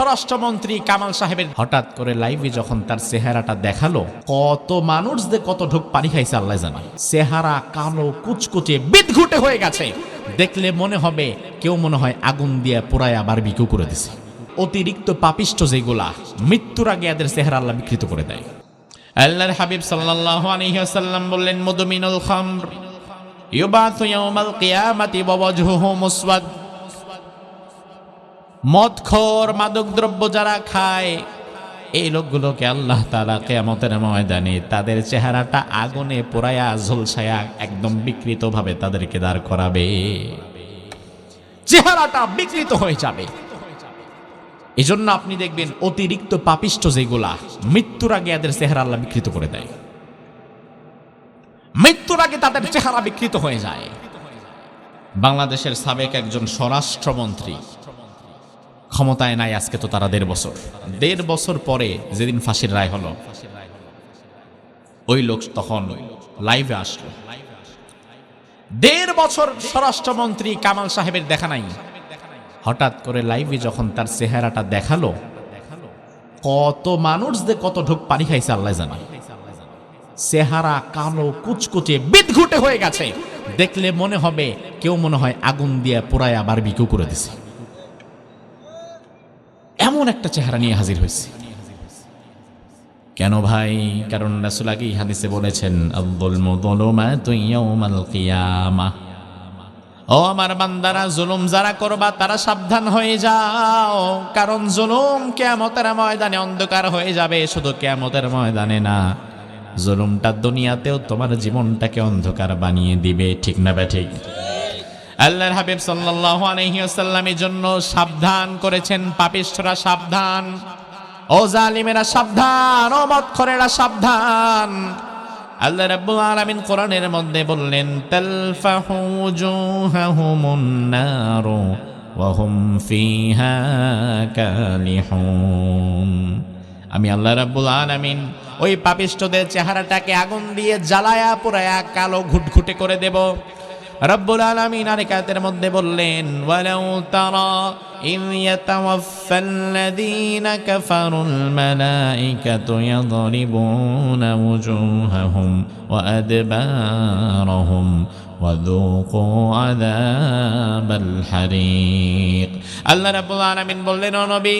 স্বরাষ্ট্রমন্ত্রী কামাল সাহেবের হঠাৎ করে লাইভে যখন তার চেহারাটা দেখাল, কত মানুষ যে কত ঢোক পানি খাইছে আল্লাহ জানা। চেহারা কালো, কুচকুচে, বিদঘুটে হয়ে গেছে। দেখলে মনে হবে কেউ মনে হয় আগুন দিয়ে পোড়ায় আবার বিক্রি করে দিছে। অতিরিক্ত পাপিষ্ট যেগুলা মৃত্যুর আগে এদের চেহারা আল্লাহ বিকৃত করে দেয়। আল্লাহর হাবিব সাল্লাল্লাহু আলাইহি ওয়াসাল্লাম বললেন মুদমিনুল খামর ইউবাথু ইয়াউমাল কিয়ামাতি ওয়া ওয়াজহুহু মুসওয়াদ। মদখোর মাদকদ্রব্য যারা খায়, এই লোকগুলোকে আল্লাহ তাআলা কিয়ামতের ময়দানে তাদের চেহারাটা আগুনে পোড়ায়া, ঝলসায়া একদম বিকৃতভাবে তাদেরকে দাঁড় করাবে। চেহারাটা বিকৃত হয়ে যাবে। এই জন্য আপনি দেখবেন অতিরিক্ত পাপিষ্ট যেগুলা, মৃত্যুর আগে এদের চেহারা আল্লাহ বিকৃত করে দেয়। মৃত্যুর আগে তাদের চেহারা বিকৃত হয়ে যায়। বাংলাদেশের সাবেক একজন স্বরাষ্ট্রমন্ত্রী ক্ষমতায় নাই আজকে তো তারা দেড় বছর। দেড় বছর পরে যেদিন ফাঁসির রায় হলো, ওই লোক তখন লাইভে আসলো। দেড় বছর স্বরাষ্ট্রমন্ত্রী কামাল সাহেবের দেখা নাই। হঠাৎ করে লাইভে যখন তার চেহারাটা দেখাল, কত মানুষ যে কত ঢোক পানি খাইছে আল্লাহ জানে। চেহারা কালো, কুচকুচে, বিদঘুটে হয়ে গেছে। দেখলে মনে হবে কেউ মনে হয় আগুন দিয়ে পোড়ায় আবার বিক্রি করে দিছে। এমন একটা চেহারা নিয়ে হাজির হয়েছে। কেন ভাই? কারণ রাসুল আগেই হাদিসে বলেছেন ও আমার বান্দারা, জুলুম যারা করবা, তারা সাবধান হয়ে যাও। কারণ জুলুম কেয়ামতের ময়দানে অন্ধকার হয়ে যাবে, শুধু কেয়ামতের ময়দানে না। জুলুমটা দুনিয়াতেও তোমার জীবনটাকে অন্ধকার বানিয়ে দিবে, ঠিক না বে ঠিক? আল্লাহর হাবিব সাল্লাল্লাহু আলাইহি ওয়াসাল্লামের জন্য সাবধান করেছেন, পাপিষ্ঠরা সাবধান, ও জালিমেরা সাবধান, ও মৎখরেরা সাবধান। আল্লাহ রাব্বুল আলামিন কোরআনের মধ্যে বললেন, তালফাহু জুহাহুমুন নারু ওয়া হুম ফিহা কালিহুন। আমি আল্লাহ রাব্বুল আলামিন ওই পাপিষ্ঠদের চেহারাটাকে আগুন দিয়ে জ্বালায়া পোড়ায়া কালো ঘুটঘুটে করে দেব। রব্বুল আলামিন আরেকাতের মধ্যে বললেন ওয়ালাউ তারা ইয ইয়াতাওয়াফাল্লাযীনা কাফারুল মালাইকাতু ইয়াদরিবুনা ওয়ুজুহাহুম ওয়া আদবারহুম وذوقوا عذاب الحريق আল্লাহ রাব্বুল আলামিন বললেন ও নবী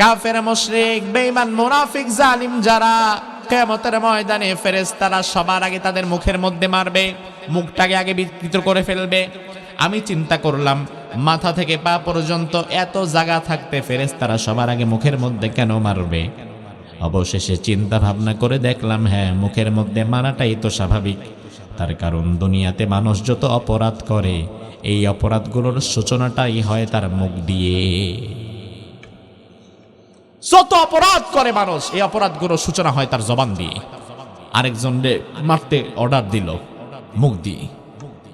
কাফের মুশরিক বেঈমান মুনাফিক জালিম যারা কিয়ামতের ময়দানে ফেরেশতারা সবার আগে তাদের মুখের মধ্যে মারবে, মুখটাকে আগে বিকৃত করে ফেলবে। আমি চিন্তা করলাম, মাথা থেকে পা পর্যন্ত এত জায়গা থাকতে ফেরেশতারা সবার আগে মুখের মধ্যে কেন মারবে? অবশেষে চিন্তা ভাবনা করে দেখলাম হ্যাঁ মুখের মধ্যে মারাটাই তো স্বাভাবিক। তার কারণ, দুনিয়াতে মানুষ যত অপরাধ করে, এই অপরাধগুলোর সূচনাটাই হয় তার মুখ দিয়ে। যত অপরাধ করে মানুষ, এই অপরাধগুলোর সূচনা হয় তার জবান দিয়ে। আরেকজন মারতে অর্ডার দিল, মুখ দিয়ে।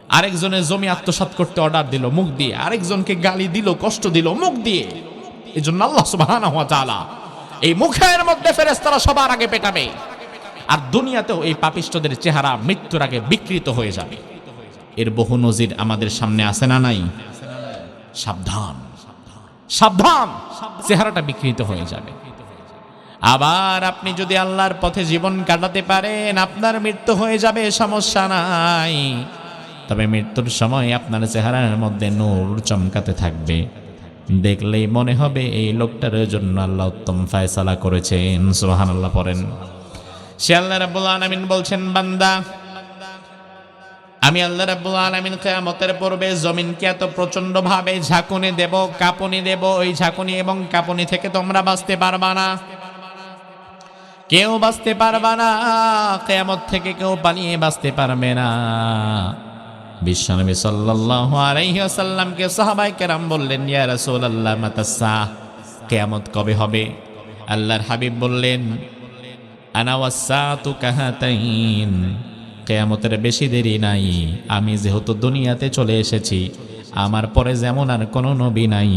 আরেকজনের জমি আত্মসাৎ করতে অর্ডার দিল, মুখ দিয়ে। আরেকজনকে গালি দিল, কষ্ট দিল, মুখ দিয়ে। এই জন্য আল্লাহ তাআলা এই মুখের মধ্যে ফেরেশতারা সবার আগে পেটাবে। আর দুনিয়াতেও এই পাপিষ্টদের চেহারা মৃত্যুর আগে বিকৃত হয়ে যাবে। এর বহু নজির আমাদের সামনে আসে না নাই? সাবধান। সাবধান, চেহারাটা বিকৃত হয়ে যাবে। আবার আপনি যদি আল্লাহর পথে জীবন কাটাতে পারেন, আপনার মৃত্যু হয়ে যাবে, সমস্যা নাই। তবে মৃত্যুর সময় আপনার চেহারার মধ্যে নূর চমকাতে থাকবে। দেখলেই মনে হবে এই লোকটার জন্য আল্লাহ উত্তম ফায়সালা করেছেন। সুহান আল্লাহ পড়েন। সে আল্লাহ রাব্বুল আলামিন বলছেন, বান্দা আমি আল্লাহ রাব্বুল আলামিন কিয়ামতের পূর্বে জমিনকে এত প্রচণ্ড ভাবে ঝাঁকুনি দেব, কাঁপুনি দেব, ওই ঝাঁকুনি এবং কাঁপুনি থেকে তোমরা বাঁচতে পারবা না। কেউ বাঁচতে পারবা না, কিয়ামত থেকে কেউ পালিয়ে বাঁচতে পারবে না। বিশ্বনবী সাল্লাল্লাহু আলাইহি ওয়াসাল্লামকে সাহাবায়ে কেরাম বললেন, ইয়া রাসূলুল্লাহ মাতাসা কিয়ামত কবে হবে? আল্লাহর হাবিব বললেন, আনা ওয়াসাতু কাহাতাইন কেয়ামতের বেশি দেরি নাই। আমি যেহেতু দুনিয়াতে চলে এসেছি, আমার পরে যেমন আর কোনো নবী নাই,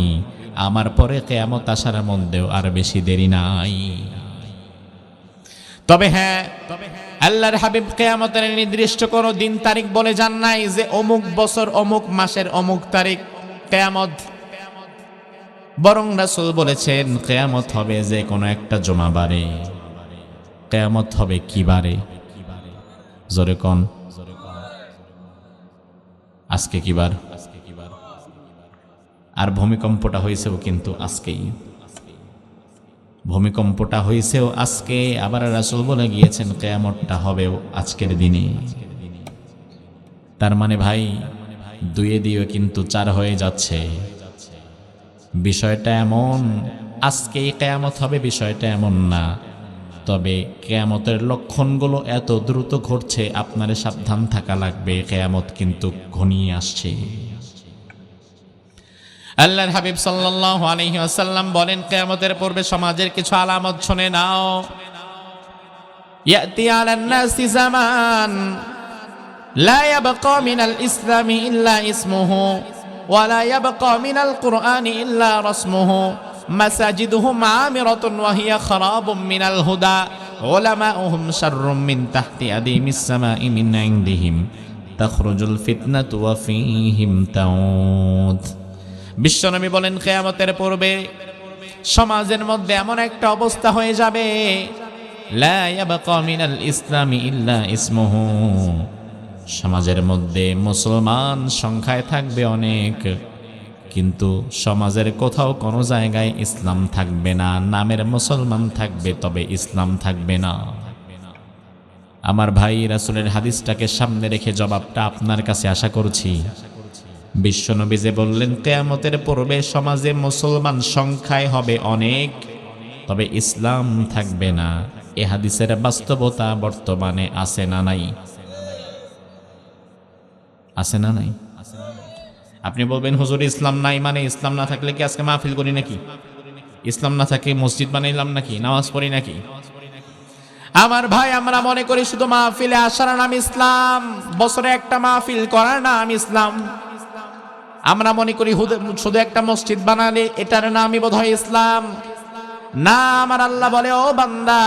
আমার পরে কেয়ামত আসার মধ্যেও আর বেশি দেরি নাই। তবে হ্যাঁ আল্লাহর হাবিব কেয়ামতের নির্দিষ্ট কোনো দিন তারিখ বলে যান নাই যে অমুক বছর, অমুক মাসের অমুক তারিখ কেয়ামত। বরং রাসূল বলেছেন, কেয়ামত হবে যে কোনো একটা জমা বারে কেয়ামত হবে কি বারে? জোরে কন। আজকে কি বার? আর ভূমিকম্পটা হয়েছেও কিন্তু আজকেই। ভূমিকম্পটা হয়েছেও আজকে, আবার রাসূল বলে গিয়েছেন, কেয়ামতটা হবেও আজকের দিনে। তার মানে ভাই, দুয়ে দিয়ে কিন্তু চার হয়ে যাচ্ছে। বিষয়টা এমন, আজকেই কেয়ামত হবে, বিষয়টা এমন না। তবে কেয়ামতের লক্ষণগুলো এত দ্রুত ঘটছে, আপনার সাবধান থাকা লাগবে, কেয়ামত কিন্তু ঘনিয়ে আসছে। আল্লাহর হাবিব সাল্লাল্লাহু আলাইহি ওয়াসাল্লাম বলেন, কেয়ামতের পূর্বে সমাজের কিছু আলামত শুনে নাও। ইয়াতি আলান নাসি জামান, লা ইয়াবকা মিনাল ইসলামি ইল্লা ইসমুহু, ওয়া লা ইয়াবকা মিনাল কুরআনি ইল্লা রাসমুহু। মাসাজিদুহুম আমিরাতুন ওয়া হিয়া খারাবুম মিনাল হুদা, উলামাউহুম শাররুম মিন তাহতি আদিমিস সামাই মিন ইনদিহিম, তাখরুজুল ফিতনাতু ওয়া ফীহিম তাউদ বিশ্বনবী বলেন, কেয়ামতের পূর্বে সমাজের মধ্যে এমন একটা অবস্থা হয়ে যাবে, লা ইয়াবকা মিনাল ইসলামি ইল্লা ইসমুহু। সমাজের মধ্যে মুসলমান সংখ্যায় থাকবে অনেক। কিন্তু সমাজের কোথাও কোনো জায়গায় ইসলাম থাকবে না, নামের মুসলমান থাকবে, তবে ইসলাম থাকবে না। আমার ভাই রাসুলের হাদিসটাকে সামনে রেখে জবাবটা আপনার কাছে আশা করছি। বিশ্বনবী যে বললেন, কেয়ামতের পূর্বে সমাজে মুসলমান সংখ্যায় হবে অনেক, তবে ইসলাম থাকবে না। এ হাদিসের বাস্তবতা বর্তমানে আছে না নাই? আছে না নাই? আপনি বলবেন, হুজুর, ইসলাম নাই মানে ইসলাম না থাকলে কি আজকে মাহফিল করি নাকি? ইসলাম না থাকে মসজিদ বানাইলাম নাকি? নামাজ পড়ি নাকি? আমার ভাই, আমরা মনে করি শুধু মাহফিলে আসার নাম ইসলাম। বছরে একটা মাহফিল করার নাম ইসলাম। আমরা মনে করি শুধু একটা মসজিদ বানালে এটার নামই বোধ হয় ইসলাম। না, আমার আল্লাহ বলে, ও বান্দা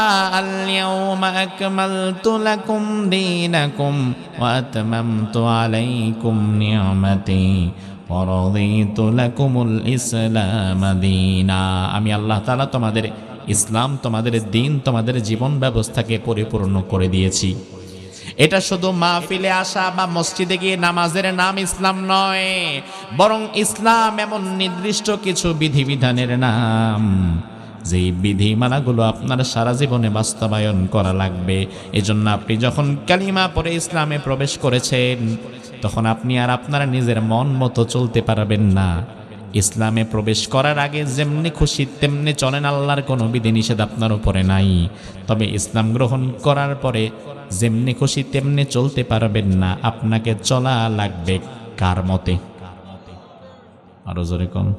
আমি আল্লাহ তাআলা তোমাদের ইসলাম, তোমাদের দিন, তোমাদের জীবন ব্যবস্থাকে পরিপূর্ণ করে দিয়েছি। এটা শুধু মাহফিলে আসা বা মসজিদে গিয়ে নামাজের নাম ইসলাম নয়, বরং ইসলাম এমন নির্দিষ্ট কিছু বিধিবিধানের নাম। যেই বিধিমালাগুলো আপনার সারা জীবনে বাস্তবায়ন করা লাগবে। এজন্য আপনি যখন কালিমা পরে ইসলামে প্রবেশ করেছেন তখন আপনি আর আপনারা নিজের মন মতো চলতে পারবেন না। ইসলামে প্রবেশ করার আগে যেমনি খুশি, তেমনি চলেন আল্লাহর কোনো বিধিনিষেধ আপনার উপরে নাই। তবে ইসলাম গ্রহণ করার পরে যেমনি খুশি, তেমনি চলতে পারবেন না। আপনাকে চলা লাগবে কার মতে? আরও জোরে কম